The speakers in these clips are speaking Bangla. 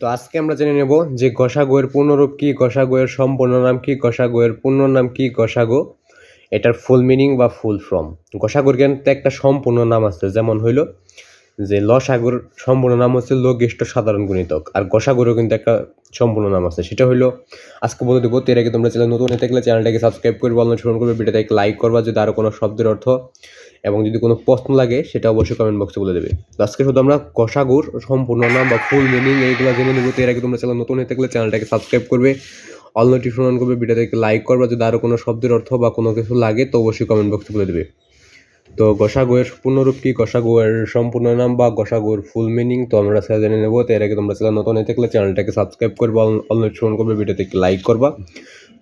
তো আজকে আমরা জেনে নেব যে গসাগুয়ের পূর্ণরূপ কী গোয়ের সম্পূর্ণ নাম কী গোয়ের পূর্ণ নাম কী গসা গো এটার ফুল মিনিং বা ফুল ফর্ম গসাগুর কিন্তু একটা সম্পূর্ণ নাম আছে, যেমন হইল যে লসাগুর সম্পূর্ণ নাম হচ্ছে লঘিষ্ঠ সাধারণ গুণিতক। আর গসাগুরও কিন্তু একটা সম্পূর্ণ নাম আছে। সেটা হইল, আজকে বলে দেবো এর আগে তোমরা চ্যানেল নতুন থাকলে চ্যানেলটাকে সাবস্ক্রাইব করবে শুরু করবে, ভিডিওটাকে লাইক করবা যদি আরও কোনো শব্দের অর্থ এবং যদি কোনো প্রশ্ন লাগে, সেটা অবশ্যই কমেন্ট বক্সে বলে দেবে। আজকে শুধু আমরা গসাগুর সম্পূর্ণ নাম বা ফুল মিনিং এইগুলো জেনে নেব এর আগে তোমরা চ্যানেল নতুন থাকলে চ্যানেলটাকে সাবস্ক্রাইব করবে অল নোটিফিকেশন করবে, ভিডিওটাকে লাইক করবা যদি আরও কোনো শব্দের অর্থ বা কোনো কিছু লাগে, তো অবশ্যই কমেন্ট বক্সে বলে দেবে। তো গসাগুয়ের পূর্ণরূপ কি? গসাগুয়ের সম্পূর্ণ নাম বা গসাগুয়ের ফুল মিনিং তো আমরা সেটা জেনে নেব। তো এর আগে তোমরা চ্যানেল নতুন থাকলে চ্যানেলটাকে সাবস্ক্রাইব করবা অল নোটিফিকেশন করবে, ভিডিওতে লাইক করবা।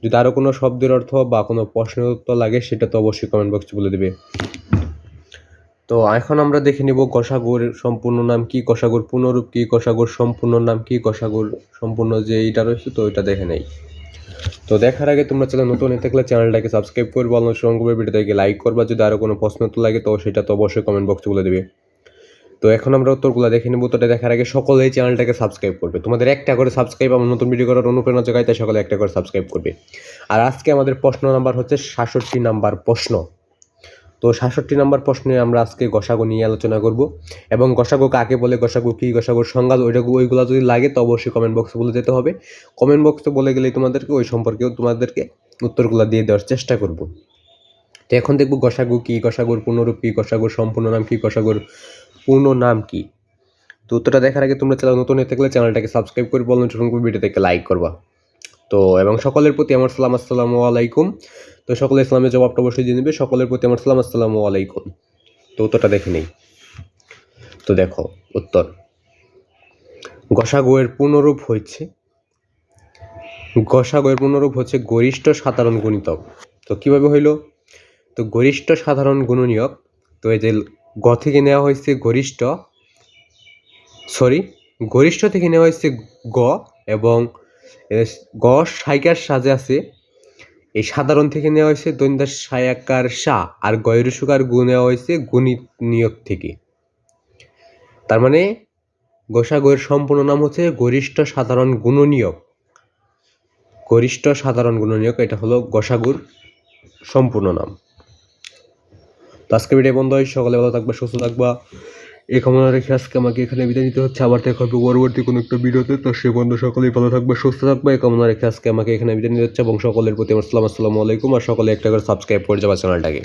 যদি আরও কোনো শব্দের অর্থ বা কোনো প্রশ্নের উত্তর লাগে, সেটা তো অবশ্যই কমেন্ট বক্সে বলে দেবে। তো এখন আমরা দেখে নিব গসাগুর সম্পূর্ণ নাম কি গসাগুর পূর্ণরূপ কি গসাগুর সম্পূর্ণ নাম কি গসাগুর সম্পূর্ণ যে এইটা রয়েছে তো ওইটা দেখে নেই। তো দেখার আগে তোমরা চ্যানেল নতুন হয়ে থাকলে চ্যানেলটাকে সাবস্ক্রাইব করবে অনুসরণ সঙ্গে ভিডিওটাকে লাইক করবা যদি আরও কোনো প্রশ্ন তো লাগে, তো সেটা তো অবশ্যই কমেন্ট বক্সে বলে দেবে। তো এখন আমরা উত্তরগুলো দেখে নেব। তোটা দেখার আগে সকলেই চ্যানেলটাকে সাবস্ক্রাইব করবে। তোমাদের একটা করে সাবস্ক্রাইব আমার নতুন ভিডিও করার অনুপ্রেরণা জায়গায় তাই সকলে একটা করে সাবস্ক্রাইব করবে। আর আজকে আমাদের প্রশ্ন নাম্বার হচ্ছে সাতষট্টি নাম্বার প্রশ্ন। তো সাতষট্টি নাম্বার প্রশ্নে আমরা আজকে গসাগু নিয়ে আলোচনা করব। এবং গসাগু কাকে বলে, গসাগু কী, গসাগুর সংজ্ঞা ওইটা ওইগুলো যদি লাগে তো অবশ্যই কমেন্ট বক্সে বলে যেতে হবে। কমেন্ট বক্সে বলে গেলেই তোমাদেরকে, ওই সম্পর্কেও তোমাদেরকে উত্তরগুলো দিয়ে দেওয়ার চেষ্টা করব। তো এখন দেখব গসাগু কী, গসাগুর পূর্ণরূপ কী, গসাগুর সম্পূর্ণ নাম কী, গসাগুর পূর্ণ নাম কী। তো উত্তরটা দেখার আগে তোমরা চ্যানেল নতুন হয়ে থাকলে চ্যানেলটাকে সাবস্ক্রাইব করে বলুন ভিডিও থেকে লাইক করবা। তো, এবং সকলের প্রতি আমার সালাম, আসসালামু আলাইকুম। তো সকলে ইসলামের জবাবটা অবশ্যই দিয়ে নেবে। সকলের প্রতি আমার সালাম, আসসালামু আলাইকুম। তো উত্তরটা দেখে নেই। তো দেখো, উত্তর। গসাগুয়ের পূর্ণরূপ হচ্ছে গসাগুয়ের পূর্ণরূপ হচ্ছে গরিষ্ঠ সাধারণ গুণিতক। তো কীভাবে হইল? তো গরিষ্ঠ সাধারণ গুণনীয়ক, তো এই যে গ থেকে নেওয়া হয়েছে গরিষ্ঠ, সরি, গরিষ্ঠ থেকে নেওয়া হয়েছে গ এবং গ সাইকার সাজে আছে এই সাধারণ থেকে নেওয়া হয়েছে দৈন্দার সায়াকার সা আর গয়ের সুকার গু নেওয়া হয়েছে গুণিত নিয়োগ থেকে। তার মানে গোসাগয়ের সম্পূর্ণ নাম হচ্ছে গরিষ্ঠ সাধারণ গুণনীয়ক গরিষ্ঠ সাধারণ গুণনীয়ক এটা হলো গোসাগুর সম্পূর্ণ নাম। তো আজকে ভিডিও বন্ধ হয় সকালে ভালো থাকবা, সুস্থ থাকবা। এই ক্ষমতা রেখে আজকে আমাকে এখানে বিদায় নিতে হচ্ছে। আবার দেখা হবে পরবর্তী কোনো একটা ভিডিওতে। তো সে বন্ধু সকলেই ভালো থাকবে, সুস্থ থাকবে। এই কামনা রেখে আজকে আমাকে এখানে বিদায় নিতে হচ্ছে। এবং সকলের প্রতি আমার সালাম, আসসালামু আলাইকুম। আর সকলে একটা করে সাবস্ক্রাইব করে যাবা চ্যানেলটাকে।